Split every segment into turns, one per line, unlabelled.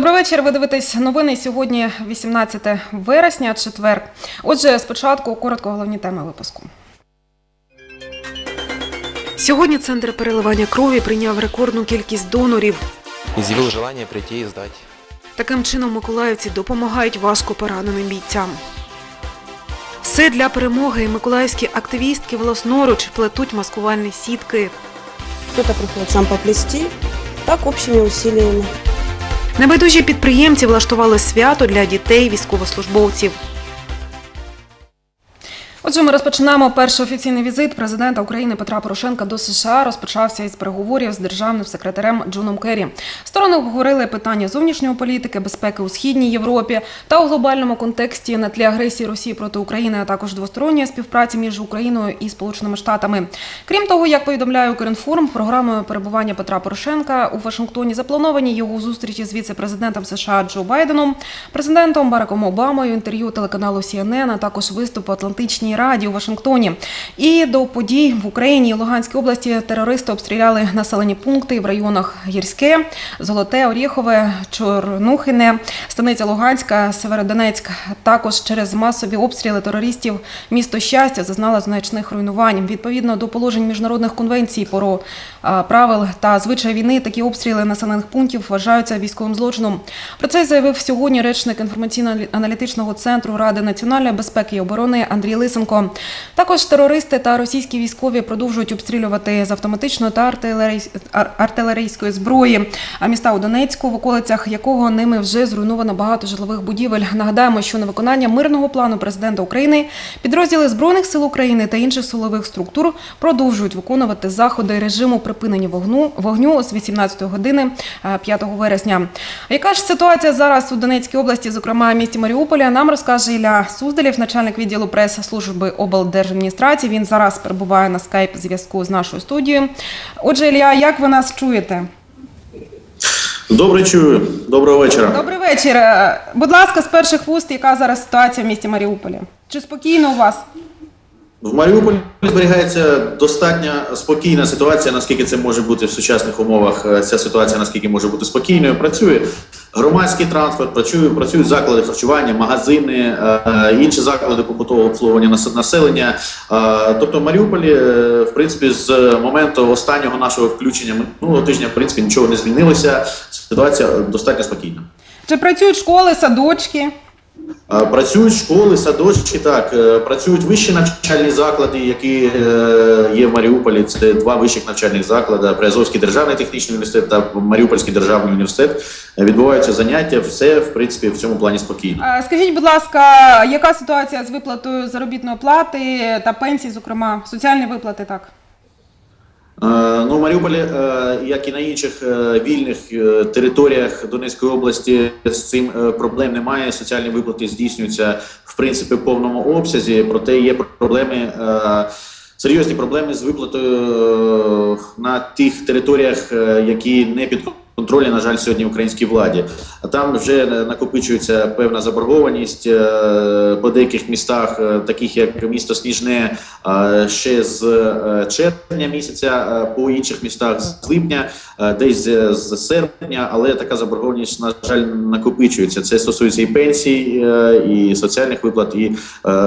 Добрий вечір. Ви дивитесь новини сьогодні, 18 вересня, четвер. Отже, спочатку коротко головні теми випуску. Сьогодні центр переливання крові прийняв рекордну кількість донорів.
изъявил желание прийти и сдать.
Таким чином миколаївці допомагають важко пораненим бійцям. Все для перемоги. Миколаївські активістки власноруч плетуть маскувальні сітки.
Кто-то приходит сам поплести, так общими усилиями.
Небайдужі підприємці влаштували свято для дітей військовослужбовців. Отже, ми розпочинаємо перший офіційний візит президента України Петра Порошенка до США. Розпочався із переговорів з державним секретарем Джоном Керрі. Сторони обговорили питання зовнішньої політики, безпеки у східній Європі та у глобальному контексті на тлі агресії Росії проти України, а також двосторонньої співпраці між Україною і Сполученими Штатами. Крім того, як повідомляє Укрінформ, програмою перебування Петра Порошенка у Вашингтоні заплановані його зустрічі з віце-президентом США Джо Байденом, президентом Бараком Обамою, інтерв'ю телеканалу CNN, а також виступ в Атлантичній Раді у Вашингтоні. І до подій в Україні і Луганській області терористи обстріляли населені пункти в районах Гірське, Золоте, Оріхове, Чорнухине, Станиця Луганська, Северодонецьк. Також через масові обстріли терористів місто щастя зазнало значних руйнувань. Відповідно до положень міжнародних конвенцій про правил та звичай війни, такі обстріли населених пунктів вважаються військовим злочином. Про це заявив сьогодні речник інформаційно-аналітичного центру Ради національної безпеки і оборони Андрій Лисенко. Також терористи та російські військові продовжують обстрілювати з автоматичної та артилерій- артилерійської зброї. А міста у Донецьку, в околицях якого ними вже зруйновано багато житлових будівель. Нагадаємо, що на виконання мирного плану президента України підрозділи збройних сил України та інших силових структур продовжують виконувати заходи режиму припинення вогну вогню з 18 години е, 5 вересня. Яка ж ситуація зараз у Донецькій області, зокрема місті Маріуполя, нам розкаже Ілля Суздалєв, начальник відділу прес-служби облдержадміністрації. Він зараз перебуває на скайп зв'язку з нашою студією. Отже, Ілля, як ви нас чуєте?
Добре чую. Доброго вечора.
Добрий вечір. Е, Будь ласка, з перших вуст, яка зараз ситуація в місті Маріуполі? Чи спокійно у вас?
В Маріуполі зберігається достатньо спокійна ситуація, наскільки це може бути в сучасних умовах. е, Ця ситуація наскільки може бути спокійною. Працює громадський транспорт, працює, працюють заклади харчування, магазини, е, е, інші заклади побутового обслуговування нас- населення. Тобто, в Маріуполі, в принципі, з моменту останнього нашого включення минулого тижня, в принципі, нічого не змінилося. Ситуація достатньо спокійна.
Чи працюють школи, садочки?
Е, Працюють школи, садочки, так е, працюють вищі навчальні заклади, які е, є в Маріуполі. Це два вищих навчальних заклади: Приазовський державний технічний університет та Маріупольський державний університет. Відбуваються заняття. Все в принципі в цьому плані спокійно.
Скажіть, будь ласка, яка ситуація з виплатою заробітної плати та пенсій, зокрема, соціальні виплати, так?
Е, Ну, в Маріуполі, е, як і на інших е, вільних територіях Донецької області, з цим проблем немає. Соціальні виплати здійснюються в принципі в повному обсязі. Проте є проблеми. Серйозні проблеми з виплатою на тих територіях, які не під контролі, на жаль, сьогодні українській владі. А там вже накопичується певна заборгованість е, по деяких містах, е, таких як місто Сніжне, е, ще з червня місяця, по інших містах з липня, десь з серпня, але така заборгованість, на жаль, накопичується. Це стосується і пенсій, і соціальних виплат, і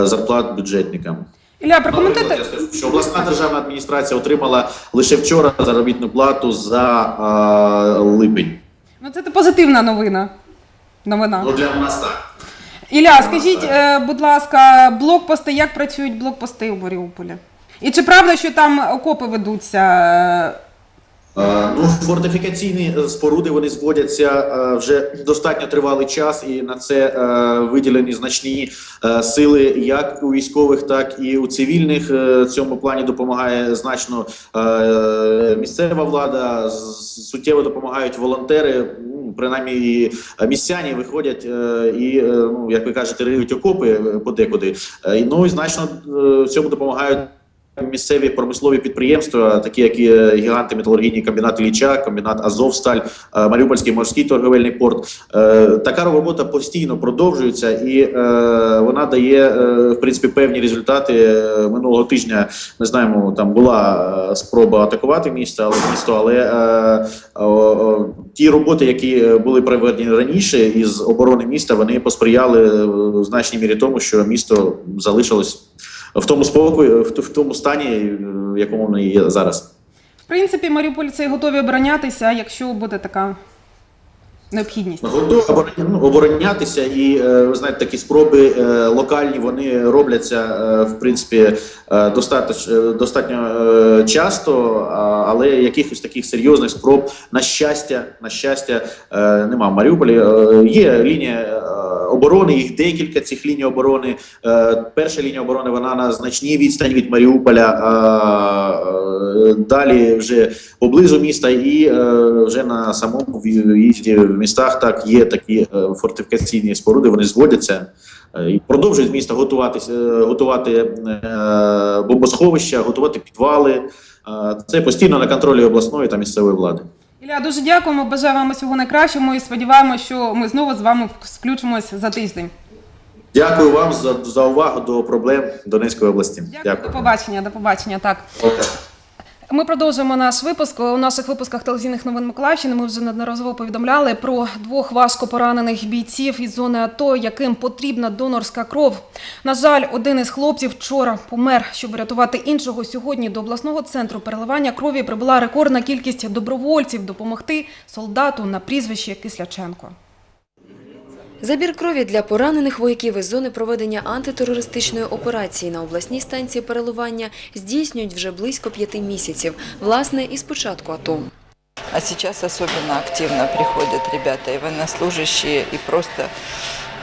зарплат бюджетникам.
Ілля, прокоментуйте.
Я скажу, що обласна державна адміністрація отримала лише вчора заробітну плату за а, липень.
Ну, це позитивна новина. Новина.
Ну для нас так.
Ілля, скажіть, е, будь ласка, блокпости, як працюють блокпости у Маріуполі? І чи правда, що там окопи ведуться?
Ну, фортифікаційні е, споруди вони зводяться е, вже достатньо тривалий час, і на це е, виділені значні сили, як у військових, так і у цивільних. В цьому плані допомагає значно місцева влада. Суттєво допомагають волонтери. Ну, Принаймні і містяні виходять і, ну як ви кажете, риють окопи подекуди. Ну і значно в цьому допомагають місцеві промислові підприємства, такі як і, е, гіганти металургійні комбінат Ілліча, комбінат Азовсталь, е, Маріупольський морський торговельний порт. Е, Така робота постійно продовжується і вона дає в принципі певні результати. Минулого тижня ми знаємо, там була спроба атакувати місто, але місто, але ті роботи, які були проведені раніше із оборони міста, вони посприяли в значній мірі тому, що місто залишилось в тому т- в тому стані, е, в якому воно є зараз.
В принципі, маріупольці готові оборонятися, якщо буде така необхідність.
Готові ну, оборонятися, і е, ви знаєте, такі спроби е, локальні вони робляться в принципі достатньо, достатньо часто, але якихось таких серйозних спроб на щастя, на щастя, нема. В Маріуполі є лінія оборони, їх декілька цих ліній оборони. Е, Перша лінія оборони вона на значній відстані від Маріуполя. а, е, Далі вже поблизу міста, і е, вже на самому в'їзді в містах так є такі фортифікаційні споруди. Вони зводяться і продовжують з міста готуватися, готувати бомбосховища, готувати підвали. Це постійно на контролі обласної та місцевої влади.
Ілля, дуже дякуємо. Бажаю вам усього найкращого і сподіваємося, що ми знову з вами включимось за тиждень.
Дякую вам за, за увагу до проблем Донецької області.
Дякую, до побачення. До побачення. Так. Ми продовжуємо наш випуск. У наших випусках телевізійних новин Миколаївщини ми вже неодноразово повідомляли про двох важко поранених бійців із зони АТО, яким потрібна донорська кров. На жаль, один із хлопців вчора помер. Щоб врятувати іншого, сьогодні до обласного центру переливання крові прибула рекордна кількість добровольців допомогти солдату на прізвище Кисляченко.
Забір крові для поранених вояків із зони проведення антитерористичної операції на обласній станції переливання здійснюють вже близько п'яти місяців, власне, із початку АТО.
А сейчас особенно активно приходят ребята и военнослужащие, и просто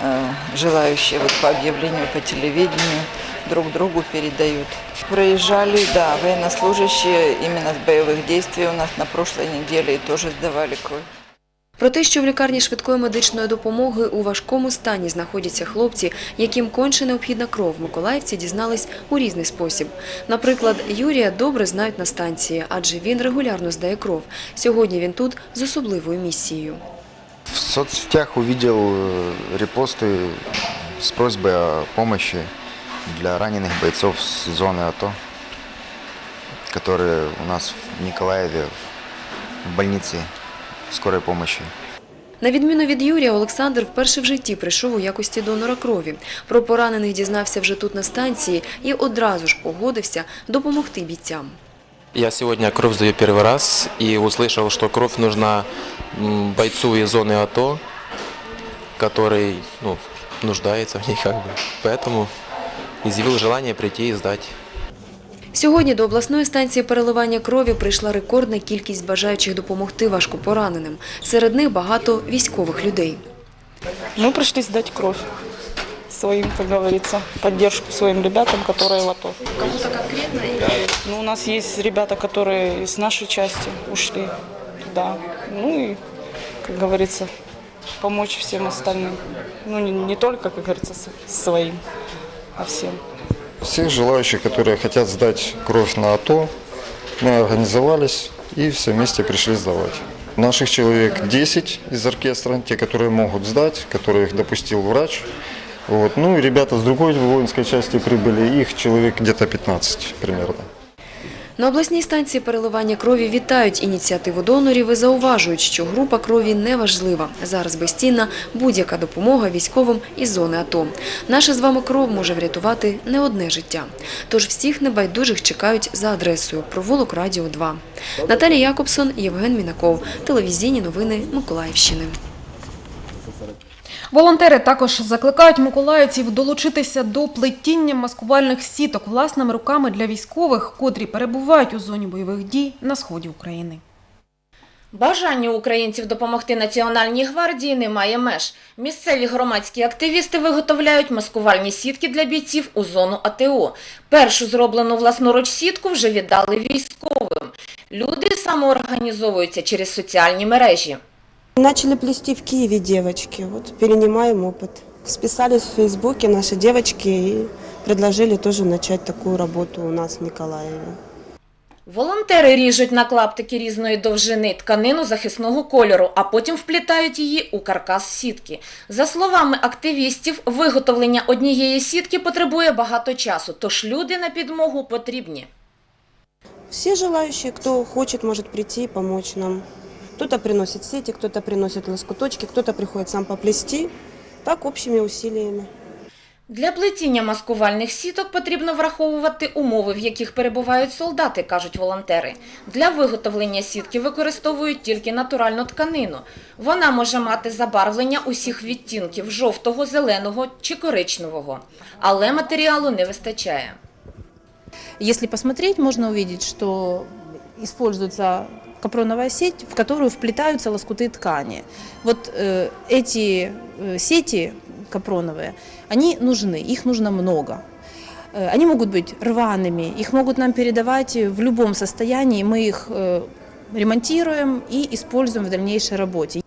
э, желающие вот по объявлению по телевидению друг другу передают. Проезжали, да, военнослужащие именно с боевых действий у нас на прошлой неделе и тоже сдавали кровь.
Про те, що в лікарні швидкої медичної допомоги у важкому стані знаходяться хлопці, яким конче необхідна кров, миколаївці дізнались у різний спосіб. Наприклад, Юрія добре знають на станції, адже він регулярно здає кров. Сьогодні він тут з особливою місією.
В соцсетях увидел э, репосты с просьбой о помощи для раненых бойцов с зоны АТО, которые у нас в Николаеве в больнице скорой помощи.
На відміну від Юрія, Олександр вперше в житті прийшов у якості донора крові. Про поранених дізнався вже тут на станції і одразу ж погодився допомогти бійцям.
Я сегодня кровь сдаю первый раз и услышал, что кровь нужна м, бойцу из зоны АТО, который ну, нуждается в ней как бы. Поэтому изъявил желание прийти и сдать.
Сьогодні до обласної станції переливання крові прийшла рекордна кількість бажаючих допомогти важкопораненим. Серед них багато військових людей.
Мы пришли сдать кровь своим, как говорится, поддержку своим ребятам, которые в АТО.
Кому-то конкретно?
Ну, у нас есть ребята, которые из нашей части ушли туда. Ну и, как говорится, помочь всем остальным. Ну, не, не только, как говорится, с- своим, а всем.
Всех желающих, которые хотят сдать кровь на АТО, мы организовались и все вместе пришли сдавать. Наших человек 10 из оркестра, те, которые могут сдать, которых допустил врач. Вот. Ну и ребята с другой воинской части прибыли, их человек где-то 15 примерно.
На обласній станції переливання крові вітають ініціативу донорів і зауважують, що група крові не важлива. Зараз безцінна будь-яка допомога військовим із зони АТО. Наша з вами кров може врятувати не одне життя. Тож всіх небайдужих чекають за адресою провулок Радіо 2. Наталія Якобсон, Євген Мінаков. Телевізійні новини Миколаївщини.
Волонтери також закликають миколаївців долучитися до плетіння маскувальних сіток власними руками для військових, котрі перебувають у зоні бойових дій на сході України.
Бажання українців допомогти Національній гвардії немає меж. Місцеві громадські активісти виготовляють маскувальні сітки для бійців у зону АТО. Першу зроблену власноруч сітку вже віддали військовим. Люди самоорганізовуються через соціальні мережі.
Начали плести в Киеве девочки, вот перенимаем опыт. Списались в Фейсбуке наши девочки и предложили тоже начать такую работу у нас в Николаеве.
Волонтери ріжуть на клаптики різної довжини тканину захисного кольору, а потім вплітають її у каркас сітки. За словами активістів, виготовлення однієї сітки потребує багато часу, тож люди на підмогу потрібні.
Все желающие, кто хочет, может прийти и помочь нам. Кто-то приносит сети, кто-то приносит лоскуточки, кто-то приходит сам поплести. Так, общими усилиями.
Для плетіння маскувальних сіток потрібно враховувати умови, в яких перебувають солдати, кажуть волонтери. Для виготовлення сітки використовують тільки натуральну тканину. Вона може мати забарвлення усіх відтінків жовтого, зеленого чи коричневого. Але матеріалу не вистачає.
Если посмотреть, можно увидеть, что используется капроновая сеть, в которую вплетаются лоскуты ткани. Вот э, эти э, сети капроновые, они нужны, их нужно много. Э, Они могут быть рваными, их могут нам передавать в любом состоянии, мы их э, ремонтируем и используем в дальнейшей работе.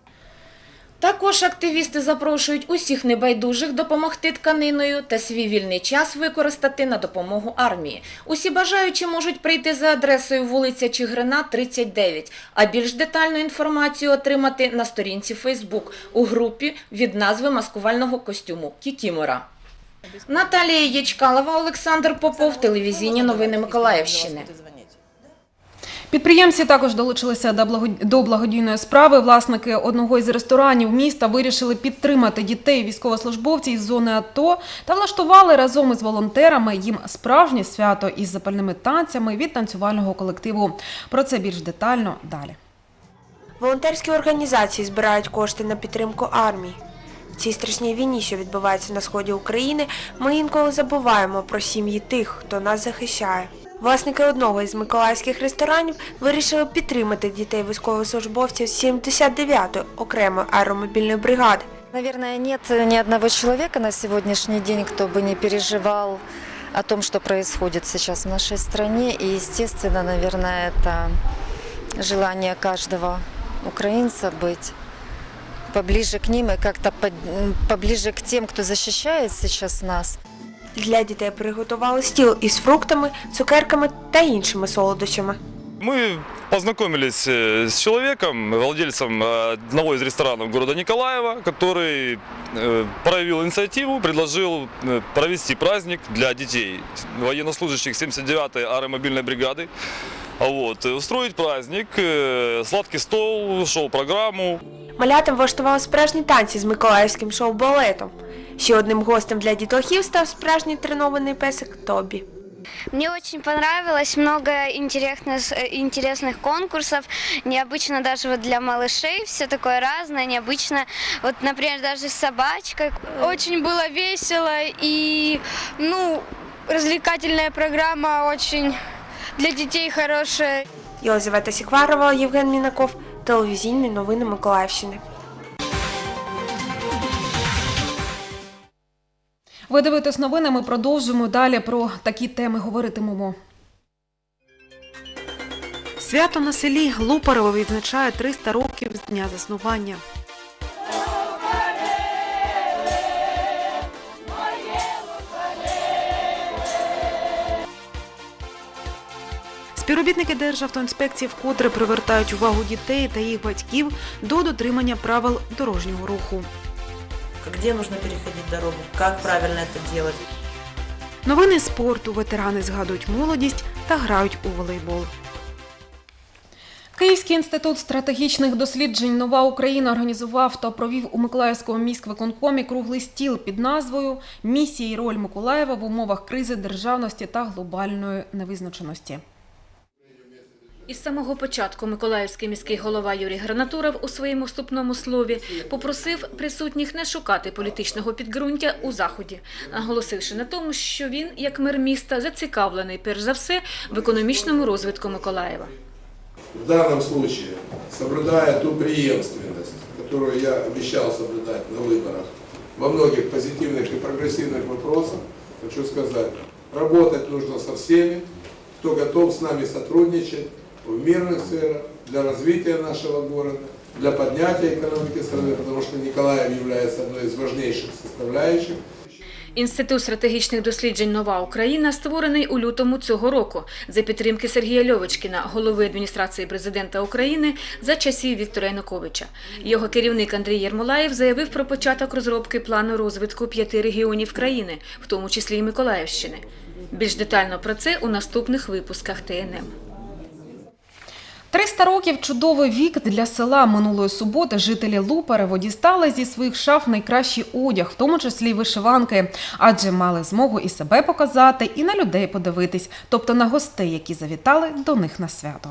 Також активісти запрошують усіх небайдужих допомогти тканиною та свій вільний час використати на допомогу армії. Усі бажаючі можуть прийти за адресою вулиця Чигирина, 39, а більш детальну інформацію отримати на сторінці Фейсбук у групі від назви маскувального костюму Кікімора. Наталія Ячкалова, Олександр Попов, телевізійні новини Миколаївщини.
Підприємці також долучилися до благо- благодійної справи. Власники одного із ресторанів міста вирішили підтримати дітей військовослужбовців із зони АТО та влаштували разом із волонтерами їм справжнє свято із запальними танцями від танцювального колективу. Про це більш детально далі.
Волонтерські організації збирають кошти на підтримку армії. В цій страшній війні, що відбувається на сході України, ми інколи забуваємо про сім'ї тих, хто нас захищає. Власники одного із миколаївських ресторанів вирішили підтримати дітей військовослужбовців 79-ї окремої аеромобільної бригади.
Наверное, нет ни одного человека на сегодняшний день, кто бы не переживал о том, что происходит сейчас в нашей стране. И, естественно, наверное, это желание каждого украинца быть поближе к ним и как-то под- м, поближе к тем, кто защищает сейчас нас.
Для дітей приготували стіл із фруктами, цукерками та іншими солодощами.
Мы познакомились э, с человеком, владельцем э, одного из ресторанов города Николаева, который э, проявил инициативу, предложил э, провести праздник для детей, военнослужащих 79-й аэромобильной бригады. А Вот, э, устроить праздник, э, сладкий стол, шоу-программу.
Малятам влаштували справжні танці з миколаївським шоу-балетом. Ще одним гостем для дітлахів став справжній тренований песик Тобі.
Мне очень понравилось, много интересных, э, интересных конкурсов, необычно даже вот для малышей, все такое разное, необычно, вот, например, даже с собачкой. Очень было весело и, ну, развлекательная программа очень для детей хорошая.
Єлизавета Сікварова, Євген Мінаков, телевізійні новини Миколаївщини.
Ви дивитесь новини. Ми продовжуємо далі про такі теми говоритимемо. Свято на селі Лупарево відзначає 300 років з дня заснування. Співробітники Державтоінспекції вкотре привертають увагу дітей та їх батьків до дотримання правил дорожнього руху.
где нужно переходить дорогу, как правильно это делать.
Новини спорту, ветерани згадують молодість та грають у волейбол. Київський інститут стратегічних досліджень Нова Україна організував та провів у Миколаївському міськвиконкомі круглий стіл під назвою Місія і роль Миколаєва в умовах кризи державності та глобальної невизначеності.
Із самого початку Миколаївський міський голова Юрій Гранатуров у своєму вступному слові попросив присутніх не шукати політичного підґрунтя у заході, наголосивши на тому, що він, як мер міста, зацікавлений перш за все в економічному розвитку Миколаєва.
в данном случае, соблюдая ту преемственность, которую я обещал соблюдать на выборах, во многих позитивных и прогрессивных вопросах, хочу сказать, работать нужно со всеми, кто готов с нами сотрудничать в мирных целях, для развития нашего города, для поднятия экономики страны, потому что Николаев является одной из важнейших составляющих
Інститут стратегічних досліджень Нова Україна створений у лютому цього року за підтримки Сергія Льовочкіна, голови адміністрації президента України за часів Віктора Януковича. Його керівник Андрій Єрмолаєв заявив про початок розробки плану розвитку п'яти регіонів країни, в тому числі і Миколаївщини. Більш детально про це у наступних випусках ТНМ.
300 років чудовий вік для села минулої суботи жителі Луперево дістали зі своїх шаф найкращий одяг, в тому числі вишиванки, адже мали змогу і себе показати, і на людей подивитись, тобто на гостей, які завітали до них на свято.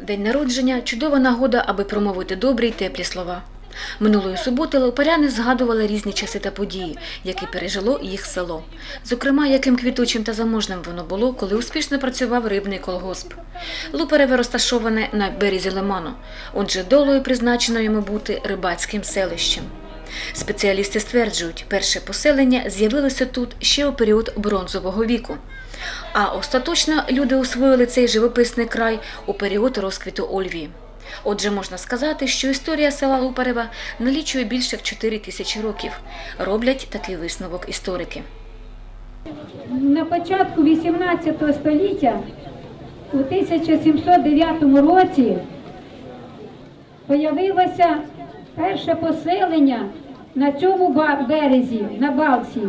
День народження чудова нагода, аби промовити добрі й теплі слова. Минулої суботи лопаряни згадували різні часи та події, які пережило їх село. Зокрема, яким квітучим та заможним воно було, коли успішно працював рибний колгосп. Лупереве розташоване на березі лиману, отже, долою призначено йому бути рибацьким селищем. Спеціалісти стверджують, перше поселення з'явилося тут ще у період бронзового віку. А остаточно люди освоїли цей живописний край у період розквіту Ольвії. Отже, можна сказати, що історія села Лупарева налічує більше як 4 тисячі років. Роблять такий висновок історики.
На початку 18 століття, у 1709 році, появилося перше поселення на цьому березі, на Балці.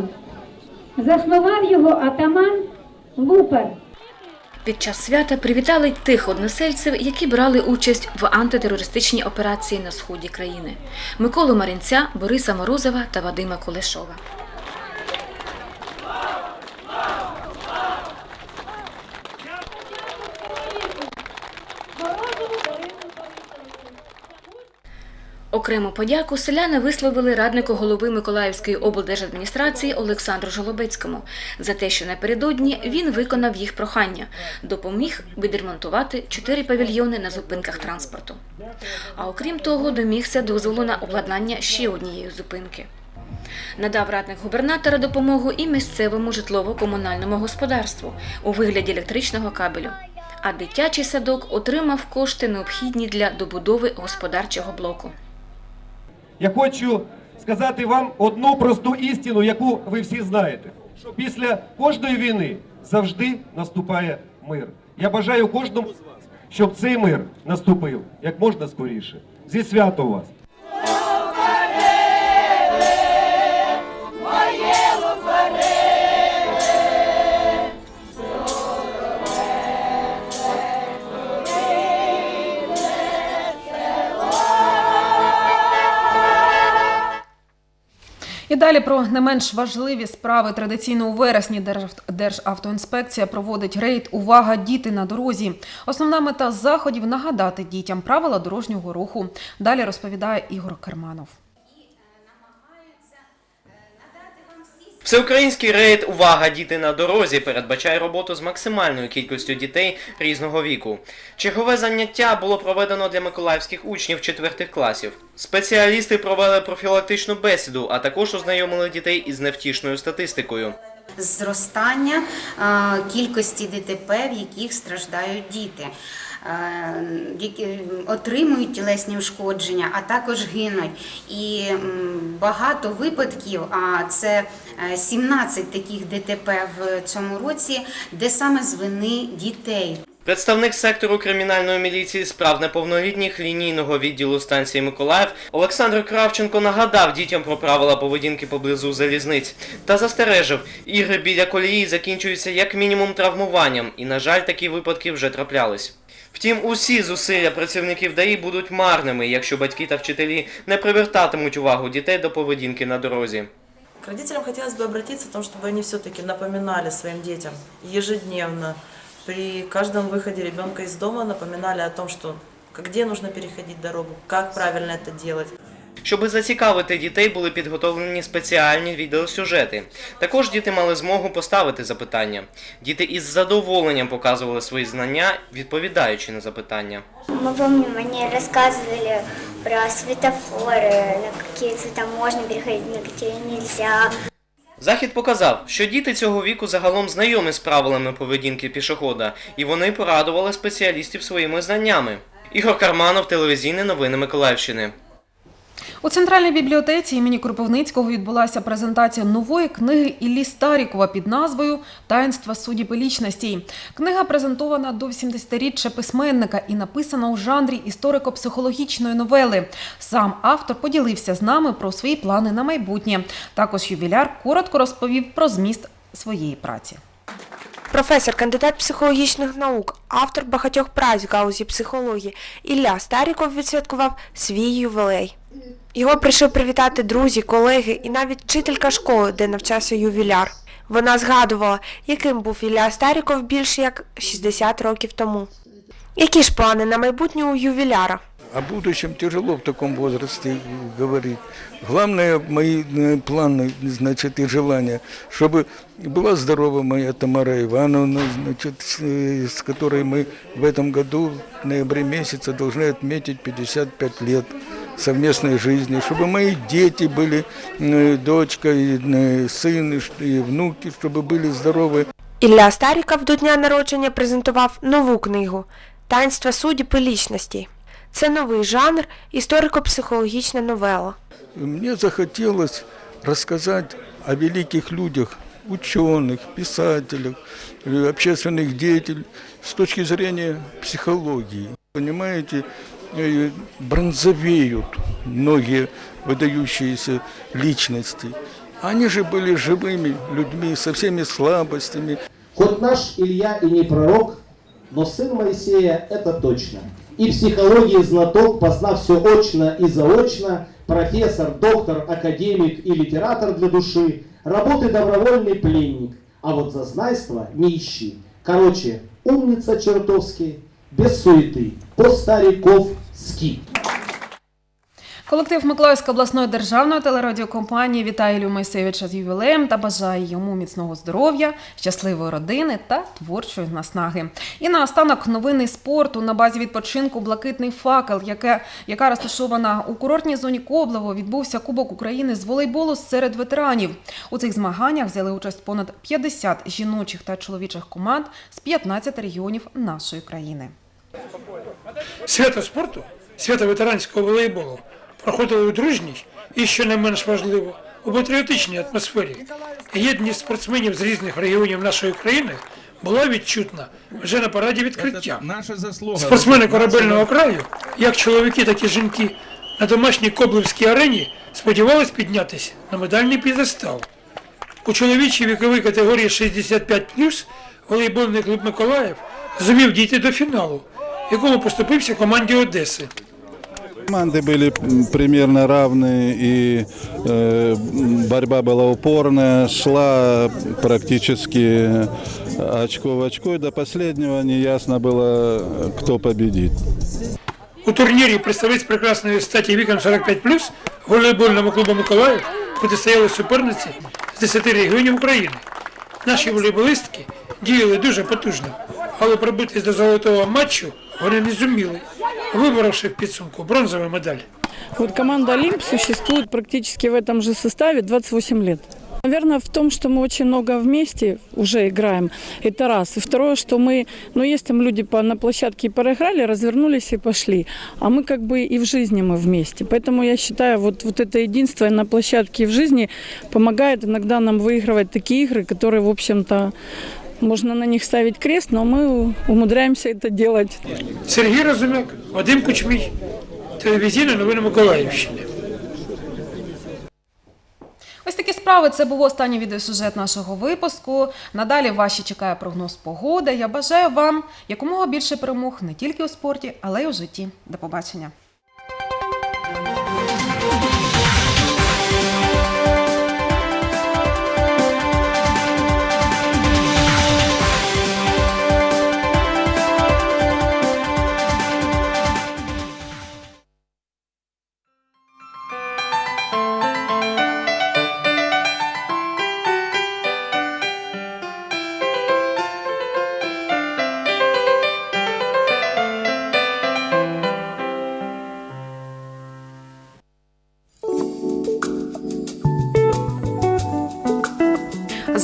Заснував його атаман Лупер.
Під час свята привітали тих односельців, які брали участь в антитерористичній операції на сході країни: Миколу Маринця, Бориса Морозова та Вадима Колешова. Окрему подяку селяни висловили раднику голови Миколаївської облдержадміністрації Олександру Жолобецькому за те, що напередодні він виконав їх прохання, допоміг відремонтувати чотири павільйони на зупинках транспорту. А окрім того, домігся дозволу на обладнання ще однієї зупинки. Надав радник губернатора допомогу і місцевому житлово-комунальному господарству у вигляді електричного кабелю. А дитячий садок отримав кошти необхідні для добудови господарчого блоку.
Я хочу сказати вам одну просту істину, яку ви всі знаєте: що після кожної війни завжди наступає мир. Я бажаю кожному з вас, щоб цей мир наступив як можна скоріше. Зі свято вас!
І далі про не менш важливі справи. Традиційно у вересні Держав- Державтоінспекція проводить рейд Увага, діти на дорозі. Основна мета заходів нагадати дітям правила дорожнього руху. Далі розповідає Ігор Керманов.
Всеукраїнський рейд Увага! Діти на дорозі передбачає роботу з максимальною кількістю дітей різного віку. Чергове заняття було проведено для миколаївських учнів четвертих класів. Спеціалісти провели профілактичну бесіду, а також ознайомили дітей із невтішною статистикою.
зростання кількості ДТП, в яких страждають діти. Е, отримують тілесні ушкодження, а також гинуть. І багато випадків, а це е, 17 таких ДТП в цьому році, де саме з вини дітей.
Представник сектору кримінальної міліції справ неповнолітніх лінійного відділу станції Миколаїв Олександр Кравченко нагадав дітям про правила поведінки поблизу залізниць та застережив, ігри біля колії закінчуються як мінімум травмуванням, і, на жаль, такі випадки вже траплялись. Втім, усі зусилля працівників ДАІ будуть марними, якщо батьки та вчителі не привертатимуть увагу дітей до поведінки на дорозі.
К родителям хотелось бы обратиться в том, чтобы они все-таки напоминали своим детям ежедневно, при каждом выходе ребенка из дома напоминали о том, что где нужно переходить дорогу, как правильно это делать.
Щоби зацікавити дітей, були підготовлені спеціальні відеосюжети. Також діти мали змогу поставити запитання. Діти із задоволенням показували свої знання, відповідаючи на запитання.
Мы помним, они рассказывали про светофоры, на какие цвета можно переходить, на какие нельзя.
Захід показав, що діти цього віку загалом знайомі з правилами поведінки пішохода, і вони порадували спеціалістів своїми знаннями. Ігор Карманов, телевізійні новини Миколаївщини.
У центральній бібліотеці імені Кропивницького відбулася презентація нової книги Іллі Старікова під назвою Таїнства суддів і лічностей». Книга презентована до 80-річчя письменника і написана у жанрі історико-психологічної новели. Сам автор поділився з нами про свої плани на майбутнє. Також ювіляр коротко розповів про зміст своєї праці.
Професор, кандидат психологічних наук, автор багатьох праць в гаузі психології Ілля Старіков відсвяткував свій ювілей. Його прийшли привітати друзі, колеги і навіть вчителька школи, де навчався ювіляр. Вона згадувала, яким був Ілля Старіков більше як 60 років тому. Які ж плани на майбутнє у ювіляра?
О будущем тяжело в таком возрасте говорить. Главное, мои э, планы, значит, и желания, чтобы была здорова моя Тамара Ивановна, значит, с, э, с которой мы в этом году, в ноябре месяце, должны отметить 55 лет совместной жизни, чтобы мои дети были, э, дочка и э, сын, и ш- и внуки, чтобы были здоровы.
Ілля Старіков до дня народження презентував нову книгу Таїнства суддів і лічностей. Це новий жанр, історико-психологічна новела.
Мне захотелось рассказать о великих людях, ученых, писателях, э, общественных деятелей с точки зрения психологии. Понимаете, э, бронзовеют многие выдающиеся личности. Они же были живыми людьми со всеми слабостями.
Хоть наш Илья и не пророк, но сын Моисея это точно. И психологии знаток, познав все очно и заочно, профессор, доктор, академик и литератор для души, работы добровольный пленник, а вот зазнайство не ищи. Короче, умница чертовски, без суеты, по-стариковски.
Колектив Миколаївської обласної державної телерадіокомпанії вітає Ілю Моїсевича з ювілеєм та бажає йому міцного здоров'я, щасливої родини та творчої наснаги. І наостанок новини спорту на базі відпочинку Блакитний факел, яке, яка розташована у курортній зоні Коблево, відбувся Кубок України з волейболу серед ветеранів. У цих змаганнях взяли участь понад 50 жіночих та чоловічих команд з 15 регіонів нашої країни.
Свято спорту, свято ветеранського волейболу проходило у дружній і, що не менш важливо, у патріотичній атмосфері. Єдність спортсменів з різних регіонів нашої країни була відчутна вже на параді відкриття. Спортсмени корабельного краю, як чоловіки, так і жінки, на домашній Коблевській арені сподівались піднятися на медальний п'єдестал. У чоловічій віковій категорії 65+, волейбольний клуб Миколаїв зумів дійти до фіналу, якому поступився команді Одеси.
Команды были м, примерно равные, и э, м, борьба была упорная, шла практически очко в очко, и до последнего неясно было, кто победит.
У турнірі представниць прекрасної статі віком 45+, волейбольному клубу Миколаїв протистояли суперниці з 10 регіонів України. Наші волейболистки діяли дуже потужно, але пробитись до золотого матчу вони не зуміли, виборовши в підсумку бронзову медаль.
Вот команда «Олимп» существует практически в этом же составе 28 лет. Наверное, в том, что мы очень много вместе уже играем, это раз. И второе, что мы, ну, есть там люди по, на площадке и проиграли, развернулись и пошли. А мы как бы и в жизни мы вместе. Поэтому я считаю, вот, вот это единство на площадке и в жизни помогает иногда нам выигрывать такие игры, которые, в общем-то, можно на них ставить крест, но мы умудряемся это делать.
Сергій Розумяк, Вадим Кучмій, телевізійні новини Миколаївщини.
Ось такі справи. Це був останній відеосюжет нашого випуску. Надалі ваші чекає прогноз погоди. Я бажаю вам якомога більше перемог не тільки у спорті, але й у житті. До побачення.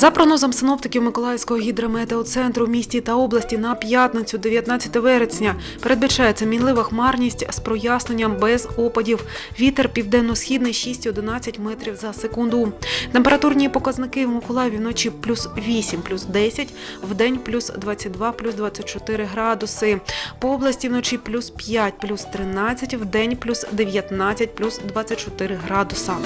За прогнозом синоптиків Миколаївського гідрометеоцентру в місті та області на п'ятницю, 19 вересня, передбачається мінлива хмарність з проясненням без опадів. Вітер південно-східний 6-11 метрів за секунду. Температурні показники в Миколаєві вночі плюс 8, плюс 10, в день плюс 22, плюс 24 градуси. По області вночі плюс 5, плюс 13, в день плюс 19, плюс 24 градуса.